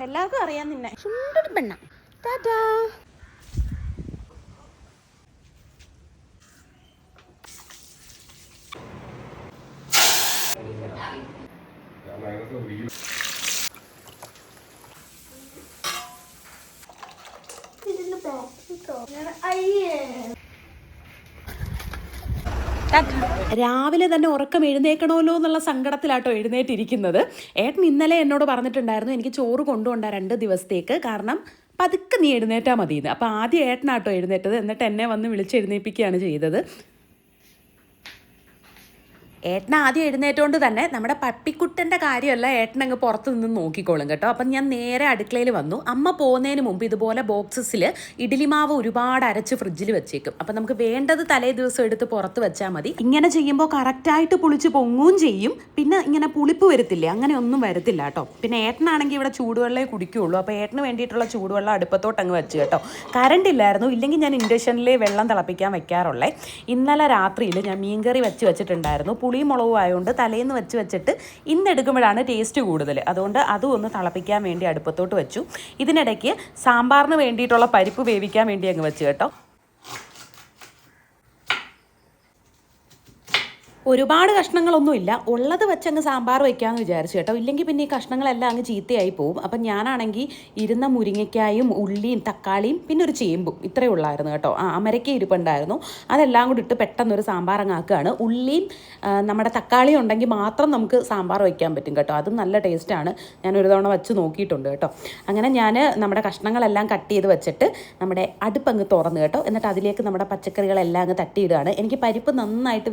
എല്ലാവർക്കും അറിയാം നിന്നെ. പെണ്ണ. ടാറ്റാ. രാവിലെ തന്നെ ഉറക്കം എഴുന്നേക്കണമല്ലോ എന്നുള്ള സങ്കടത്തിലാട്ടോ എഴുന്നേറ്റിരിക്കുന്നത്. ഏട്ടൻ ഇന്നലെ എന്നോട് പറഞ്ഞിട്ടുണ്ടായിരുന്നു എനിക്ക് ചോറ് കൊണ്ടുപോണ്ട രണ്ട് ദിവസത്തേക്ക്. കാരണം പതുക്കെ നീ എഴുന്നേറ്റാൽ മതിയെന്ന്. അപ്പോൾ ആദ്യം ഏട്ടനാട്ടോ എഴുന്നേറ്റത്. എന്നിട്ട് എന്നെ വന്ന് വിളിച്ച് എഴുന്നേൽപ്പിക്കുകയാണ് ചെയ്തത്. ഏട്ടൻ ആദ്യം എഴുന്നേറ്റുകൊണ്ട് തന്നെ നമ്മുടെ പപ്പിക്കുട്ടന്റെ കാര്യമല്ല ഏട്ടൻ അങ്ങ് പുറത്ത് നിന്ന് നോക്കിക്കോളും കേട്ടോ. അപ്പം ഞാൻ നേരെ അടുക്കളയിൽ വന്നു. അമ്മ പോകുന്നതിന് മുമ്പ് ഇതുപോലെ ബോക്സസിൽ ഇഡ്ഡലിമാവ് ഒരുപാട് അരച്ച് ഫ്രിഡ്ജിൽ വെച്ചേക്കും. അപ്പം നമുക്ക് വേണ്ടത് തലേ ദിവസം എടുത്ത് പുറത്ത് വെച്ചാൽ മതി. ഇങ്ങനെ ചെയ്യുമ്പോൾ കറക്റ്റായിട്ട് പുളിച്ച് പൊങ്ങുകയും ചെയ്യും. പിന്നെ ഇങ്ങനെ പുളിപ്പ് വരത്തില്ലേ? അങ്ങനെ ഒന്നും വരത്തില്ല കേട്ടോ. പിന്നെ ഏട്ടനാണെങ്കിൽ ഇവിടെ ചൂടുവെള്ളമേ കുടിക്കുകയുള്ളൂ. അപ്പോൾ ഏട്ടന് വേണ്ടിയിട്ടുള്ള ചൂടുവെള്ളം അടുപ്പത്തോട്ട് അങ്ങ് വെച്ച് കേട്ടോ. കറണ്ട് ഇല്ലായിരുന്നു. ഇല്ലെങ്കിൽ ഞാൻ ഇൻഡക്ഷനിൽ വെള്ളം തിളപ്പിക്കാൻ വെക്കാറുള്ളേ. ഇന്നലെ രാത്രിയിൽ ഞാൻ മീൻകറി വെച്ച് വെച്ചിട്ടുണ്ടായിരുന്നു. പുളിയും മുളകും ആയതുകൊണ്ട് തലേന്ന് വെച്ച് വെച്ചിട്ട് ഇന്ന് എടുക്കുമ്പോഴാണ് ടേസ്റ്റ് കൂടുതൽ അതുകൊണ്ട് അതും ഒന്ന് തിളപ്പിക്കാൻ വേണ്ടി അടുപ്പത്തോട്ട് വെച്ചു. ഇതിനിടയ്ക്ക് സാമ്പാറിന് വേണ്ടിയിട്ടുള്ള പരിപ്പ് വേവിക്കാൻ വേണ്ടി അങ്ങ് വെച്ച് കേട്ടോ. ഒരുപാട് കഷ്ണങ്ങളൊന്നുമില്ല ഉള്ളത് വെച്ചങ്ങ് സാമ്പാർ വയ്ക്കാമെന്ന് വിചാരിച്ചു കേട്ടോ. ഇല്ലെങ്കിൽ പിന്നെ ഈ കഷ്ണങ്ങളെല്ലാം അങ്ങ് ചീത്തയായി പോവും. അപ്പം ഞാനാണെങ്കിൽ ഇരുന്ന മുരിങ്ങയ്ക്കായും ഉള്ളിയും തക്കാളിയും പിന്നെ ഒരു ചേമ്പും ഇത്രയേ ഉള്ളായിരുന്നു കേട്ടോ. ആ അമരയ്ക്ക ഇരിപ്പുണ്ടായിരുന്നു. അതെല്ലാം കൂടി ഇട്ട് പെട്ടെന്നൊരു സാമ്പാർ അങ്ങ് ആക്കുകയാണ്. ഉള്ളിയും നമ്മുടെ തക്കാളിയും ഉണ്ടെങ്കിൽ മാത്രം നമുക്ക് സാമ്പാർ വയ്ക്കാൻ പറ്റും കേട്ടോ. അതും നല്ല ടേസ്റ്റാണ് ഞാൻ ഒരു തവണ വെച്ച് നോക്കിയിട്ടുണ്ട് കേട്ടോ. അങ്ങനെ ഞാൻ നമ്മുടെ കഷ്ണങ്ങളെല്ലാം കട്ട് ചെയ്ത് വെച്ചിട്ട് നമ്മുടെ അടുപ്പങ്ങ് തുറന്ന് കേട്ടോ. എന്നിട്ട് അതിലേക്ക് നമ്മുടെ പച്ചക്കറികളെല്ലാം അങ്ങ് തട്ടിയിടുകയാണ്. എനിക്ക് പരിപ്പ് നന്നായിട്ട്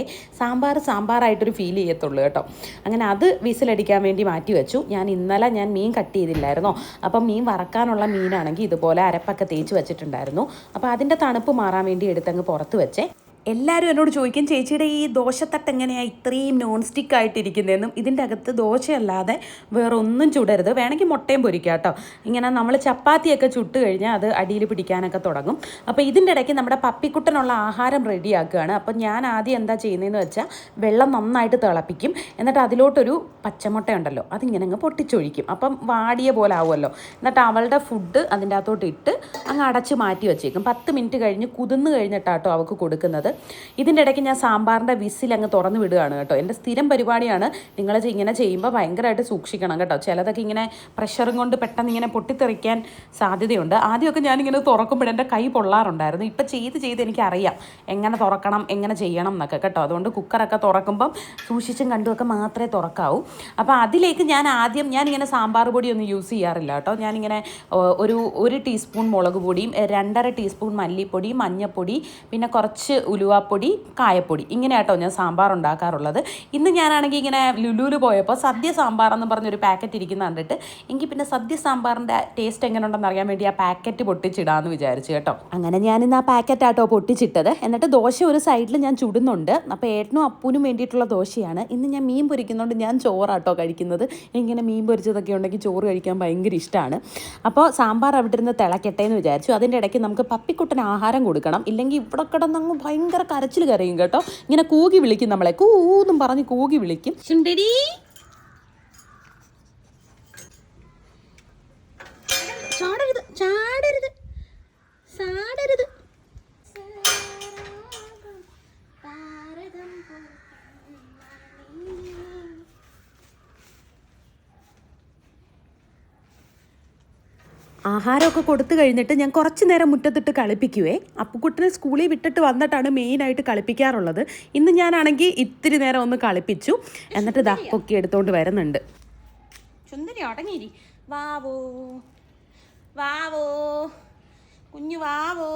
വെന്തുടഞ്ഞാലേ സാമ്പാർ സാമ്പാറായിട്ടൊരു ഫീൽ ചെയ്യത്തുള്ളൂ കേട്ടോ. അങ്ങനെ അത് വിസിലടിക്കാൻ വേണ്ടി മാറ്റി വെച്ചു. ഞാൻ ഇന്നലെ ഞാൻ മീൻ കട്ട് ചെയ്തില്ലായിരുന്നോ? അപ്പം മീൻ വറക്കാനുള്ള മീനാണെങ്കിൽ ഇതുപോലെ അരപ്പൊക്കെ തേച്ച് വെച്ചിട്ടുണ്ടായിരുന്നു. അപ്പോൾ അതിന്റെ തണുപ്പ് മാറാൻ വേണ്ടി എടുത്തങ്ങ് പുറത്ത് വെച്ചേ. എല്ലാവരും എന്നോട് ചോദിക്കും ചേച്ചിയുടെ ഈ ദോശത്തട്ട് എങ്ങനെയാണ് ഇത്രയും നോൺ സ്റ്റിക്ക് ആയിട്ടിരിക്കുന്നതെന്നും ഇതിന്റെ അകത്ത് ദോശയല്ലാതെ വേറെ ഒന്നും ചുടരുത്. വേണമെങ്കിൽ മുട്ടയും പൊരിക്കാം കേട്ടോ. ഇങ്ങനെ നമ്മൾ ചപ്പാത്തിയൊക്കെ ചുട്ട് കഴിഞ്ഞാൽ അത് അടിയിൽ പിടിക്കാനൊക്കെ തുടങ്ങും. അപ്പോൾ ഇതിന്റെ ഇടയ്ക്ക് നമ്മുടെ പപ്പിക്കുട്ടനുള്ള ആഹാരം റെഡിയാക്കുകയാണ്. അപ്പോൾ ഞാൻ ആദ്യം എന്താ ചെയ്യുന്നതെന്ന് വെച്ചാൽ വെള്ളം നന്നായിട്ട് തിളപ്പിക്കും. എന്നിട്ട് അതിലോട്ടൊരു പച്ചമുട്ട ഉണ്ടല്ലോ അതിങ്ങനെ അങ്ങ് പൊട്ടിച്ചൊഴിക്കും. അപ്പം വാടിയ പോലെ ആവുമല്ലോ. എന്നിട്ട് അവളുടെ ഫുഡ് അതിന്റെ അകത്തോട്ട് ഇട്ട് അങ്ങ് അടച്ച് മാറ്റി വെച്ചേക്കും. പത്ത് മിനിറ്റ് കഴിഞ്ഞ് കുതിർന്ന് കഴിഞ്ഞിട്ടാട്ടോ അവൾക്ക് കൊടുക്കുന്നത്. ഇതിന്റെ ഇടയ്ക്ക് ഞാൻ സാമ്പാറിന്റെ വിസിൽ അങ്ങ് തുറന്ന് വിടുകയാണ് കേട്ടോ. എന്റെ സ്ഥിരം പരിപാടിയാണ് നിങ്ങൾ ഇങ്ങനെ ചെയ്യുമ്പോൾ ഭയങ്കരമായിട്ട് സൂക്ഷിക്കണം കേട്ടോ. ചിലതൊക്കെ ഇങ്ങനെ പ്രഷറും കൊണ്ട് പെട്ടെന്ന് ഇങ്ങനെ പൊട്ടിത്തെറിക്കാൻ സാധ്യതയുണ്ട്. ആദ്യമൊക്കെ ഞാനിങ്ങനെ തുറക്കുമ്പോൾ എന്റെ കൈ പൊള്ളാറുണ്ടായിരുന്നു. ഇപ്പം ചെയ്ത് ചെയ്ത് എനിക്കറിയാം എങ്ങനെ തുറക്കണം എങ്ങനെ ചെയ്യണം എന്നൊക്കെ കേട്ടോ. അതുകൊണ്ട് കുക്കറൊക്കെ തുറക്കുമ്പം സൂക്ഷിച്ചും കണ്ടുമൊക്കെ മാത്രമേ തുറക്കാവൂ. അപ്പോൾ അതിലേക്ക് ഞാൻ ആദ്യം ഞാനിങ്ങനെ സാമ്പാർ പൊടി ഒന്നും യൂസ് ചെയ്യാറില്ല കേട്ടോ. ഞാനിങ്ങനെ ഒരു ഒരു ടീസ്പൂൺ മുളക് പൊടിയും രണ്ടര ടീസ്പൂൺ മല്ലിപ്പൊടി മഞ്ഞൾപ്പൊടി പിന്നെ കുറച്ച് ഉലുവാപ്പൊടി കായപ്പൊടി ഇങ്ങനെ കേട്ടോ ഞാൻ സാമ്പാർ ഉണ്ടാക്കാറുള്ളത്. ഇന്ന് ഞാനാണെങ്കിൽ ഇങ്ങനെ ലുലുവിൽ പോയപ്പോൾ സദ്യ സാമ്പാർ എന്ന് പറഞ്ഞൊരു പാക്കറ്റ് ഇരിക്കുന്ന കണ്ടിട്ട് എങ്കിൽ പിന്നെ സദ്യ സാമ്പാറിന്റെ ടേസ്റ്റ് എങ്ങനെ ഉണ്ടെന്ന് അറിയാൻ വേണ്ടി ആ പാക്കറ്റ് പൊട്ടിച്ചിടാമെന്ന് വിചാരിച്ചു കേട്ടോ. അങ്ങനെ ഞാനിന്ന് ആ പാക്കറ്റ് ആട്ടോ പൊട്ടിച്ചിട്ടത്. എന്നിട്ട് ദോശ ഒരു സൈഡിൽ ഞാൻ ചുടുന്നുണ്ട്. അപ്പോൾ ഏട്ടനും അപ്പൂനും വേണ്ടിയിട്ടുള്ള ദോശയാണ്. ഇന്ന് ഞാൻ മീൻ പൊരിക്കുന്നതുകൊണ്ട് ഞാൻ ചോറാട്ടോ കഴിക്കുന്നത്. എനിക്കിങ്ങനെ മീൻ പൊരിച്ചതൊക്കെ ഉണ്ടെങ്കിൽ ചോറ് കഴിക്കാൻ ഭയങ്കര ഇഷ്ടമാണ് അപ്പോൾ സാമ്പാർ അവിടെ ഇരുന്ന് തിളക്കട്ടെ എന്ന് വിചാരിച്ചു. അതിന്റെ ഇടയ്ക്ക് നമുക്ക് പപ്പിക്കുട്ടൻ ആഹാരം കൊടുക്കണം. ഇല്ലെങ്കിൽ ഇവിടെ കിടന്നങ്ങ് ഭയങ്കര കരച്ചിൽ കരയും കേട്ടോ. ഇങ്ങനെ കൂകി വിളിക്കും നമ്മളെ. കൂന്നും പറഞ്ഞ് കൂകി വിളിക്കും ചാടരുത് ചാടരുത് ചാടരുത് ആഹാരമൊക്കെ കൊടുത്തു കഴിഞ്ഞിട്ട് ഞാൻ കുറച്ച് നേരം മുറ്റത്തിട്ട് കളിപ്പിക്കുവേ. അപ്പുക്കുട്ടിനെ സ്കൂളിൽ വിട്ടിട്ട് വന്നിട്ടാണ് മെയിനായിട്ട് കളിപ്പിക്കാറുള്ളത്. ഇന്ന് ഞാനാണെങ്കിൽ ഇത്തിരി നേരം ഒന്ന് കളിപ്പിച്ചു. എന്നിട്ട് ദാ പൊക്കി എടുത്തോണ്ട് വരുന്നുണ്ട്. ചുന്ദരി അടങ്ങിയിരി വാവോ. വാവോ. കുഞ്ഞു വാവോ.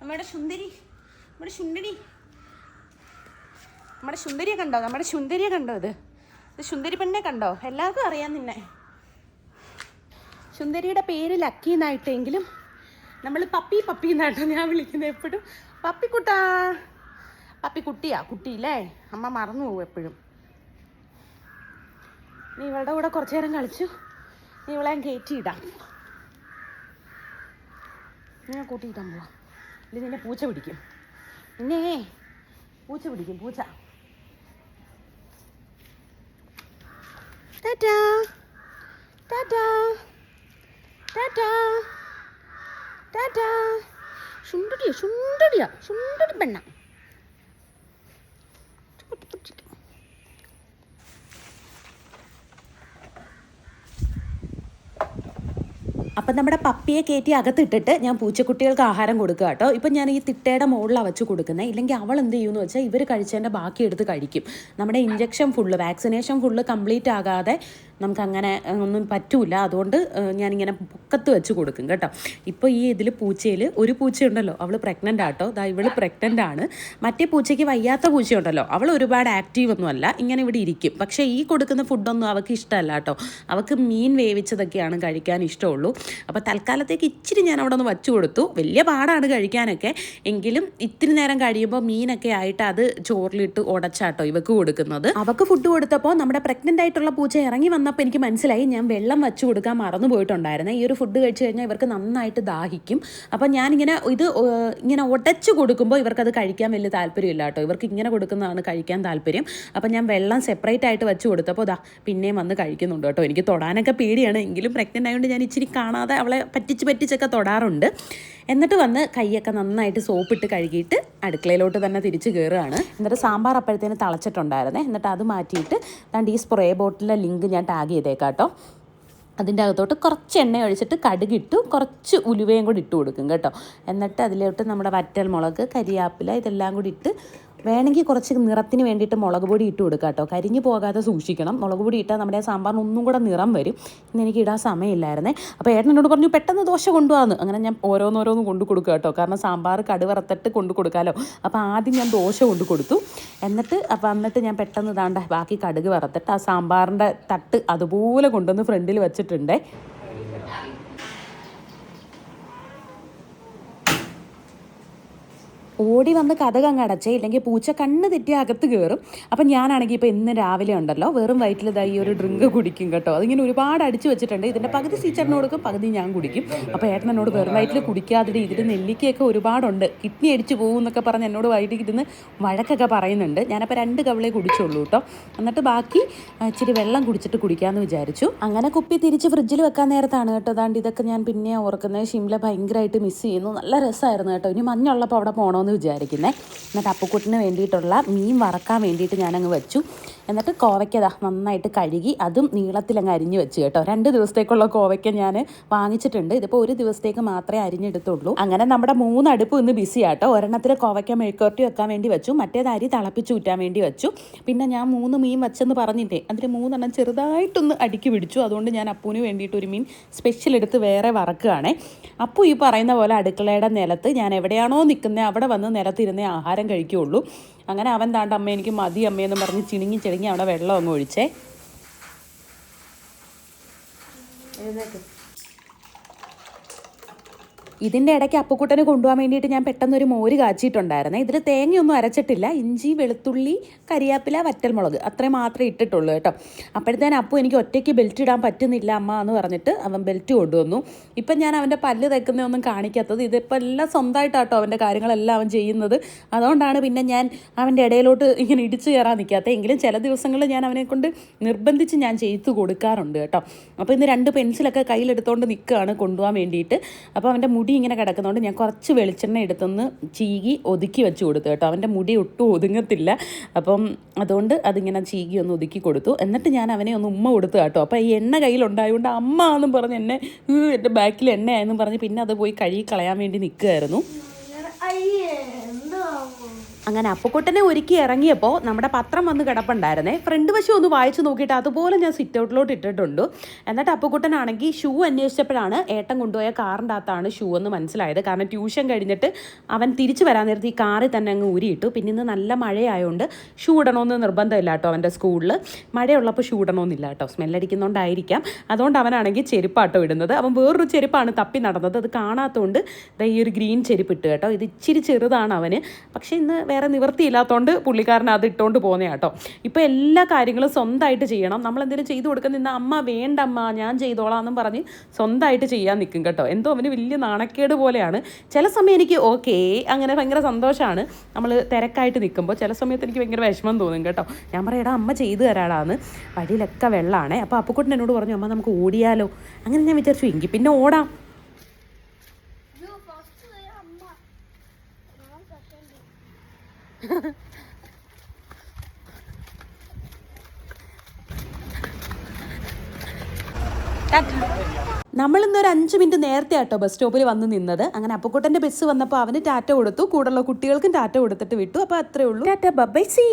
നമ്മുടെ സുന്ദരി നമ്മുടെ സുന്ദരി നമ്മുടെ സുന്ദരിയെ കണ്ടോ? നമ്മുടെ സുന്ദരിയെ കണ്ടോ ഇത്? ഇത് സുന്ദരി പെണ്ണെ കണ്ടോ? എല്ലാവർക്കും അറിയാം നിന്നെ. സുന്ദരിയുടെ പേര് ലക്കി എന്നായിട്ടെങ്കിലും നമ്മൾ പപ്പി പപ്പി എന്നാട്ടോ ഞാൻ വിളിക്കുന്നത് എപ്പോഴും. പപ്പിക്കുട്ടാ. പപ്പിക്കുട്ടിയാ കുട്ടിയില്ലേ? അമ്മ മറന്നു പോകും എപ്പോഴും. നീ ഇവളുടെ കൂടെ കുറച്ചു നേരം കളിച്ചു. നീ ഇവളെ കയറ്റിയിടാം ഞാൻ കൂട്ടിയിട്ടാൻ പോവാം. ഇത് നിന്നെ പൂച്ച പിടിക്കും. പിന്നെ പൂച്ച പിടിക്കും പൂച്ച. ടാറ്റാ. ടാറ്റാ. ടാറ്റാ. ടാറ്റാ. ശുണ്ടടിയ ശുണ്ടടിയ ശുണ്ടടി പെണ്ണ. അപ്പം നമ്മുടെ പപ്പിയെ കയറ്റി അകത്തിട്ടിട്ട് ഞാൻ പൂച്ചക്കുട്ടികൾക്ക് ആഹാരം കൊടുക്കുക കേട്ടോ. ഇപ്പം ഞാൻ ഈ തിട്ടയുടെ മുകളിലാണ് വെച്ച് കൊടുക്കുന്നത് ഇല്ലെങ്കിൽ അവൾ എന്ത് ചെയ്യുമെന്ന് വെച്ചാൽ ഇവർ കഴിച്ചതിന്റെ ബാക്കി എടുത്ത് കഴിക്കും. നമ്മുടെ injection full vaccination full complete ആകാതെ നമുക്കങ്ങനെ ഒന്നും പറ്റൂല. അതുകൊണ്ട് ഞാനിങ്ങനെ പൊക്കത്ത് വെച്ച് കൊടുക്കും കേട്ടോ. ഇപ്പോൾ ഈ ഇതിൽ പൂച്ചയിൽ ഒരു പൂച്ചയുണ്ടല്ലോ. അവൾ പ്രഗ്നന്റ് ആട്ടോ. ദാ ഇവൾ പ്രഗ്നന്റ് ആണ്. മറ്റേ പൂച്ചയ്ക്ക് വയ്യാത്ത പൂച്ചയുണ്ടല്ലോ. അവൾ ഒരുപാട് ആക്റ്റീവ് ഒന്നും അല്ല. ഇങ്ങനെ ഇവിടെ ഇരിക്കും. പക്ഷേ ഈ കൊടുക്കുന്ന ഫുഡൊന്നും അവൾക്ക് ഇഷ്ടമല്ല കേട്ടോ. അവൾക്ക് മീൻ വേവിച്ചതൊക്കെയാണ് കഴിക്കാൻ ഇഷ്ടമുള്ളൂ. അപ്പോൾ തൽക്കാലത്തേക്ക് ഇച്ചിരി ഞാൻ അവിടെ ഒന്ന് വച്ചു കൊടുത്തു. വലിയ പാടാണ് കഴിക്കാനൊക്കെ. എങ്കിലും ഇത്തിരി നേരം കഴിയുമ്പോൾ മീനൊക്കെ ആയിട്ട് അത് ചോറിലിട്ട് ഉടച്ചാട്ടോ ഇവക്ക് കൊടുക്കുന്നത്. അവക്ക് ഫുഡ് കൊടുത്തപ്പോൾ നമ്മുടെ പ്രഗ്നന്റ് ആയിട്ടുള്ള പൂച്ച ഇറങ്ങി വന്നപ്പോൾ എനിക്ക് മനസ്സിലായി ഞാൻ വെള്ളം വച്ചു കൊടുക്കാൻ മറന്നു പോയിട്ടുണ്ടായിരുന്നു. ഈ ഒരു ഫുഡ് കഴിച്ചു കഴിഞ്ഞാൽ ഇവർക്ക് നന്നായിട്ട് ദാഹിക്കും. അപ്പം ഞാനിങ്ങനെ ഇത് ഇങ്ങനെ ഉടച്ചു കൊടുക്കുമ്പോൾ ഇവർക്കത് കഴിക്കാൻ വലിയ താല്പര്യമില്ല കേട്ടോ. ഇവർക്ക് ഇങ്ങനെ കൊടുക്കുന്നതാണ് കഴിക്കാൻ താല്പര്യം. അപ്പം ഞാൻ വെള്ളം സെപ്പറേറ്റ് ആയിട്ട് വെച്ച് കൊടുത്തപ്പോൾ ദാ പിന്നെയും വന്ന് കഴിക്കുന്നുണ്ട് കേട്ടോ. എനിക്ക് തൊടാനൊക്കെ പേടിയാണ്. എങ്കിലും പ്രഗ്നന്റ് ആയതുകൊണ്ട് ഞാൻ ഇച്ചിരി കാണാതെ അവളെ പറ്റിച്ച് പറ്റിച്ചൊക്കെ തൊടാറുണ്ട്. എന്നിട്ട് വന്ന് കൈയൊക്കെ നന്നായിട്ട് സോപ്പിട്ട് കഴുകിയിട്ട് അടുക്കളയിലോട്ട് തന്നെ തിരിച്ച് കയറുകയാണ് എന്നിട്ട് സാമ്പാർ അപ്പോഴത്തേന് തളച്ചിട്ടുണ്ടായിരുന്നേ. എന്നിട്ട് അത് മാറ്റിയിട്ട് രണ്ട് ഈ സ്പ്രേ ബോട്ടിലെ ലിങ്ക് ഞാൻ ടാഗ് ചെയ്തേക്കാം കേട്ടോ അതിന്റെ അകത്തോട്ട് കുറച്ച് എണ്ണ ഒഴിച്ചിട്ട് കടുകിട്ടു കുറച്ച് ഉലുവയും കൂടി ഇട്ട് കൊടുക്കും കേട്ടോ. എന്നിട്ട് അതിലോട്ട് നമ്മുടെ വറ്റൽ മുളക് കരിയാപ്പില ഇതെല്ലാം കൂടി ഇട്ട് വേണമെങ്കിൽ കുറച്ച് നിറത്തിന് വേണ്ടിയിട്ട് മുളക് പൊടി ഇട്ട് കൊടുക്കുക കേട്ടോ. കരിഞ്ഞു പോകാതെ സൂക്ഷിക്കണം. മുളക് പൊടി ഇട്ടാൽ നമ്മുടെ സാമ്പാറിന് ഒന്നും കൂടെ നിറം വരും. ഇന്ന് എനിക്ക് ഇടാൻ സമയമില്ലായിരുന്നേ. അപ്പോൾ ഏട്ടൻ എന്നോട് പറഞ്ഞു പെട്ടെന്ന് ദോശ കൊണ്ടുപോകാന്ന് അങ്ങനെ ഞാൻ ഓരോന്നോരോന്ന് കൊണ്ടു കൊടുക്കുക കേട്ടോ. കാരണം സാമ്പാർ കടുവറത്തിട്ട് കൊണ്ടു കൊടുക്കാമല്ലോ അപ്പോൾ ആദ്യം ഞാൻ ദോശ കൊണ്ടു കൊടുത്തു. എന്നിട്ട് അപ്പോൾ എന്നിട്ട് ഞാൻ പെട്ടെന്ന് ഇതാണ്ട ബാക്കി കടുക് വറുത്തിട്ട് ആ സാമ്പാറിന്റെ തട്ട് അതുപോലെ കൊണ്ടുവന്ന് ഫ്രണ്ടിൽ വെച്ചിട്ടുണ്ടേ. ഓടി വന്ന് കഥക് അങ്ങ് അടച്ചേ ഇല്ലെങ്കിൽ പൂച്ച കണ്ണ് തെറ്റി അകത്ത് കയറും അപ്പം ഞാനാണെങ്കിൽ ഇപ്പോൾ ഇന്ന് രാവിലെ ഉണ്ടല്ലോ വെറും വയറ്റിൽ ഇതായി ഒരു ഡ്രിങ്ക് കുടിക്കും കേട്ടോ. അതിങ്ങനെ ഒരുപാട് അടിച്ചു വെച്ചിട്ടുണ്ട്. ഇതിന്റെ പകുതി സീച്ചറിന് പകുതി ഞാൻ കുടിക്കും. അപ്പോൾ ഏട്ടൻ എന്നോട് വെറും വയറ്റിൽ കുടിക്കാതിരി ഇതിൽ നെല്ലിക്കയൊക്കെ ഒരുപാടുണ്ട്. കിഡ്നി അടിച്ചു പോകും എന്നൊക്കെ പറഞ്ഞ് എന്നോട് വൈകിട്ട് ഇരുന്ന് വഴക്കൊക്കെ പറയുന്നുണ്ട്. ഞാനപ്പോൾ രണ്ട് കവളേ കുടിച്ചുള്ളൂ കേട്ടോ. എന്നിട്ട് ബാക്കി ഇച്ചിരി വെള്ളം കുടിച്ചിട്ട് കുടിക്കാമെന്ന് വിചാരിച്ചു. അങ്ങനെ കുപ്പി തിരിച്ച് ഫ്രിഡ്ജിൽ വെക്കാൻ നേരത്താണ് കേട്ടോ. അതാണ്ട് ഇതൊക്കെ ഞാൻ പിന്നെ ഓർക്കുന്നത്. ഷിംല ഭയങ്കരമായിട്ട് മിസ് ചെയ്യുന്നു. നല്ല രസമായിരുന്നു കേട്ടോ. ഇനി മഞ്ഞുള്ളപ്പോൾ അവിടെ പോകണമെന്ന് വിചാരിക്കുന്നത് എന്നിട്ട് അപ്പുക്കുട്ടിന് വേണ്ടിയിട്ടുള്ള മീൻ വറക്കാൻ വേണ്ടിയിട്ട് ഞാനങ്ങ് വെച്ചു. എന്നിട്ട് കോവയ്ക്കതാ നന്നായിട്ട് കഴുകി അതും നീളത്തിലങ്ങ് അരിഞ്ഞ് വെച്ച് കേട്ടോ. രണ്ട് ദിവസത്തേക്കുള്ള കോവയ്ക്ക ഞാൻ വാങ്ങിച്ചിട്ടുണ്ട്. ഇതിപ്പോൾ ഒരു ദിവസത്തേക്ക് മാത്രമേ അരിഞ്ഞെടുത്തുള്ളൂ. അങ്ങനെ നമ്മുടെ മൂന്ന് അടുപ്പ് ഇന്ന് ബിസി ആട്ടോ. ഒരെണ്ണത്തിൽ കോവയ്ക്ക മെഴുക്കുരട്ടി വെക്കാൻ വേണ്ടി വെച്ചു. മറ്റേത് അരി തിളപ്പിച്ച് ഊറ്റാൻ വേണ്ടി വെച്ചു. പിന്നെ ഞാൻ മൂന്ന് മീൻ വെച്ചെന്ന് പറഞ്ഞിട്ടേ അതിൽ മൂന്നെണ്ണം ചെറുതായിട്ടൊന്ന് അടുക്കി പിടിച്ചു. അതുകൊണ്ട് ഞാൻ അപ്പൂന് വേണ്ടിയിട്ട് ഒരു മീൻ സ്പെഷ്യൽ എടുത്ത് വേറെ വറക്കുകയാണേ. അപ്പു ഈ പറയുന്ന പോലെ അടുക്കളയുടെ നിലത്ത് ഞാൻ എവിടെയാണോ നിൽക്കുന്നത് അവിടെ വന്ന് നിലത്തിരുന്നേ ആഹാരം കഴിക്കുകയുള്ളൂ. അങ്ങനെ അവൻ താണ്ട അമ്മ എനിക്ക് മതി അമ്മയെന്ന് പറഞ്ഞ് ചിണുങ്ങി ചിണുങ്ങി അവിടെ വെള്ളം അങ്ങ് ഒഴിച്ചേ. ഇതിന്റെ ഇടയ്ക്ക് അപ്പുക്കുട്ടനെ കൊണ്ടുപോകാൻ വേണ്ടിയിട്ട് ഞാൻ പെട്ടെന്ന് ഒരു മോര് കാച്ചിട്ടുണ്ടായിരുന്നേ. ഇതിൽ തേങ്ങയൊന്നും അരച്ചിട്ടില്ല. ഇഞ്ചി വെളുത്തുള്ളി കരിയാപ്പില വറ്റൽമുളക് അത്രയും മാത്രമേ ഇട്ടിട്ടുള്ളൂ കേട്ടോ. അപ്പോഴത്തേനും അപ്പു എനിക്ക് ഒറ്റയ്ക്ക് ബെൽറ്റ് ഇടാൻ പറ്റുന്നില്ല അമ്മ എന്ന് പറഞ്ഞിട്ട് അവൻ ബെൽറ്റ് കൊണ്ടുവന്നു. ഇപ്പം ഞാൻ അവന്റെ പല്ല് തയ്ക്കുന്നതൊന്നും കാണിക്കാത്തത്. ഇതിപ്പോൾ എല്ലാം സ്വന്തമായിട്ടാട്ടോ അവന്റെ കാര്യങ്ങളെല്ലാം അവൻ ചെയ്യുന്നത്. അതുകൊണ്ടാണ് പിന്നെ ഞാൻ അവന്റെ ഇടയിലോട്ട് ഇങ്ങനെ ഇടിച്ചു കയറാൻ നിൽക്കാത്തത് എങ്കിലും ചില ദിവസങ്ങളിൽ ഞാൻ അവനെ കൊണ്ട് നിർബന്ധിച്ച് ഞാൻ ചെയ്തു കൊടുക്കാറുണ്ട് കേട്ടോ. അപ്പോൾ ഇന്ന് രണ്ട് പെൻസിലൊക്കെ കയ്യിലെടുത്തുകൊണ്ട് നിൽക്കുകയാണ് കൊണ്ടുപോകാൻ വേണ്ടിയിട്ട്. അപ്പോൾ അവന്റെ മുടി ഇങ്ങനെ കിടക്കുന്നതുകൊണ്ട് ഞാൻ കുറച്ച് വെളിച്ചെണ്ണ എടുത്തൊന്ന് ചീകി ഒതുക്കി വെച്ച് കൊടുത്തു കേട്ടോ. അവന്റെ മുടി ഒട്ടും ഒതുങ്ങത്തില്ല. അപ്പം അതുകൊണ്ട് അതിങ്ങനെ ചീകി ഒന്ന് ഒതുക്കി കൊടുത്തു. എന്നിട്ട് ഞാൻ അവനെ ഒന്ന് ഉമ്മ കൊടുത്തു കേട്ടോ. അപ്പോൾ ഈ എണ്ണ കയ്യിലുണ്ടായതുകൊണ്ട് അമ്മ എന്നും പറഞ്ഞ് എന്നെ "ഏ, എന്റെ ബാക്കിൽ എണ്ണയായെന്നും പറഞ്ഞ് പിന്നെ അത് പോയി കഴുകി കളയാൻ വേണ്ടി എന്തോ അങ്ങനെ അപ്പക്കുട്ടനെ ഒരുക്കി ഇറങ്ങിയപ്പോൾ നമ്മുടെ പത്രം വന്ന് കിടപ്പുണ്ടായിരുന്നേ. ഫ്രണ്ട് വശം ഒന്ന് വായിച്ചു നോക്കിയിട്ട് അതുപോലെ ഞാൻ സിറ്റ് ഔട്ടിലോട്ട് ഇട്ടിട്ടുണ്ട്. എന്നിട്ട് അപ്പക്കുട്ടനാണെങ്കിൽ ഷൂ അന്വേഷിച്ചപ്പോഴാണ് ഏട്ടൻ കൊണ്ടുപോയ കാറിന്റെ അകത്താണ് ഷൂ എന്ന് മനസ്സിലായത്. കാരണം ട്യൂഷൻ കഴിഞ്ഞിട്ട് അവൻ തിരിച്ചു വരാൻ നേരത്ത് ഈ കാറിൽ തന്നെ അങ്ങ് ഊരിയിട്ടു. പിന്നെ ഇന്ന് നല്ല മഴയായതുകൊണ്ട് ഷൂ ഇടണമെന്ന് നിർബന്ധമില്ല കേട്ടോ അവന്റെ സ്കൂളിൽ മഴയുള്ളപ്പോൾ ഷൂ ഇടണമെന്നില്ല കേട്ടോ സ്മെല്ലടിക്കുന്നതുകൊണ്ടായിരിക്കാം അതുകൊണ്ട് അവനാണെങ്കിൽ ചെരുപ്പാട്ടോ ഇടുന്നത്. അവൻ വേറൊരു ചെരുപ്പാണ് തപ്പി നടന്നത്. അത് കാണാത്തതുകൊണ്ട് ഈ ഒരു ഗ്രീൻ ചെരുപ്പ് ഇട്ട് കേട്ടോ. ഇത് ഇച്ചിരി ചെറുതാണ് അവന്. പക്ഷേ ഇന്ന് വേറെ നിവൃത്തിയില്ലാത്തതുകൊണ്ട് പുള്ളിക്കാരൻ അത് ഇട്ടുകൊണ്ട് പോകുന്ന കേട്ടോ. ഇപ്പോൾ എല്ലാ കാര്യങ്ങളും സ്വന്തമായിട്ട് ചെയ്യണം. നമ്മൾ എന്തെങ്കിലും ചെയ്തു കൊടുക്കുന്ന ഇന്ന് അമ്മ വേണ്ട അമ്മ ഞാൻ ചെയ്തോളാം എന്നും പറഞ്ഞ് സ്വന്തമായിട്ട് ചെയ്യാൻ നിൽക്കും കേട്ടോ. എന്തോ അവന് വലിയ നാണക്കേട് പോലെയാണ്. ചില സമയം എനിക്ക് ഓക്കേ അങ്ങനെ ഭയങ്കര സന്തോഷമാണ് നമ്മൾ തിരക്കായിട്ട് നിൽക്കുമ്പോൾ ചില സമയത്ത് എനിക്ക് ഭയങ്കര വിഷമം തോന്നും കേട്ടോ. ഞാൻ പറയാം എടാ അമ്മ ചെയ്തു തരാടാന്ന്. വഴിയിലൊക്കെ വെള്ളമാണ് അപ്പോൾ അപ്പുക്കുട്ടൻ എന്നോട് പറഞ്ഞു അമ്മ നമുക്ക് ഓടിയാലോ. അങ്ങനെ ഞാൻ വിചാരിച്ചു എങ്കിൽ പിന്നെ ഓടാം അയ്യോ ഫസ്റ്റ് അമ്മ ഞാൻ സെക്കൻഡ് നമ്മൾ ഇന്നൊരു അഞ്ച് മിനിറ്റ് നേരത്തെ ആട്ടോ ബസ് സ്റ്റോപ്പിൽ വന്ന് നിന്നത്. അങ്ങനെ അപ്പക്കൂട്ടന്റെ ബസ് വന്നപ്പോൾ അവന് ടാറ്റ കൊടുത്തു. കൂടുള്ള കുട്ടികൾക്കും ടാറ്റ കൊടുത്തിട്ട് വിട്ടു. അപ്പോൾ അത്രേ ഉള്ളൂ. Tata by C